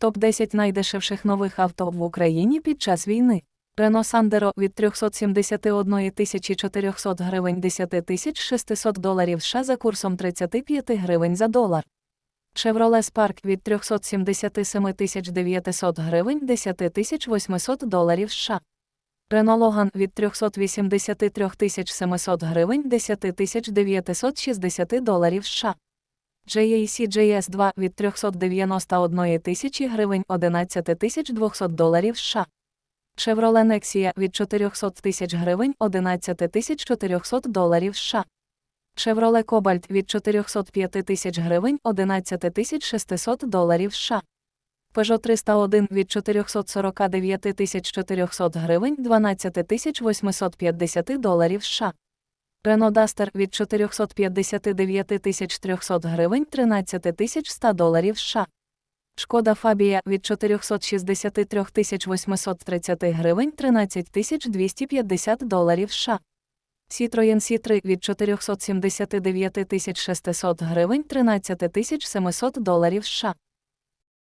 Топ-10 найдешевших нових авто в Україні під час війни. Рено Сандеро від 371 400 гривень 10 600 доларів США за курсом 35 гривень за долар. Chevrolet Spark від 377 900 гривень 10 800 доларів США. Renault Logan від 383 700 гривень 10 960 доларів США. JAC JS2 від 391 тисячі гривень 11 200 доларів США. Chevrolet Nexia від 400 тисяч гривень 11 400 доларів США. Chevrolet Cobalt від 405 тисяч гривень 11 600 доларів США. Peugeot 301 від 449 400 гривень 12 850 доларів США. Renault Duster від 459 300 гривень 13 100 доларів США. Шкода Фабія від 463 830 гривень 13 250 доларів США. Citroën C3 від 479 600 гривень 13 700 доларів США.